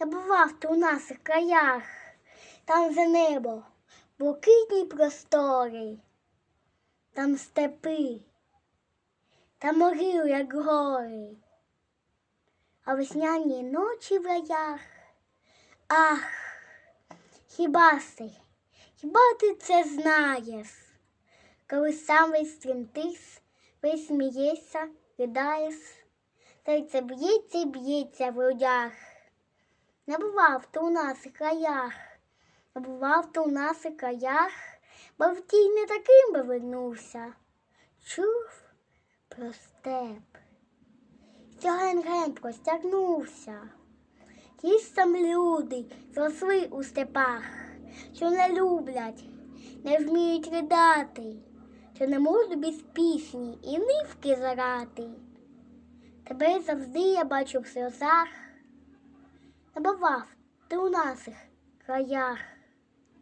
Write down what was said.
Не бував ти у наших краях, там за небо, блакитні простори, там степи, там могили, як гори, а весняні ночі в раях. Ах, хіба си, хіба ти це знаєш? Коли сам весь тремтиш, весь смієшся, ридаєш, серце б'ється і б'ється в грудях. Не бував ти у наших краях, не бував ти у наших краях, бо в тій не таким би вернувся. Чув про степ. Ген-ген простягнувся. Ті ж там люди зросли у степах, що не люблять, не вміють ридати, що не можуть без пісні і нивки зарати. Тебе завжди я бачу в сльозах, не бував ти у наших краях.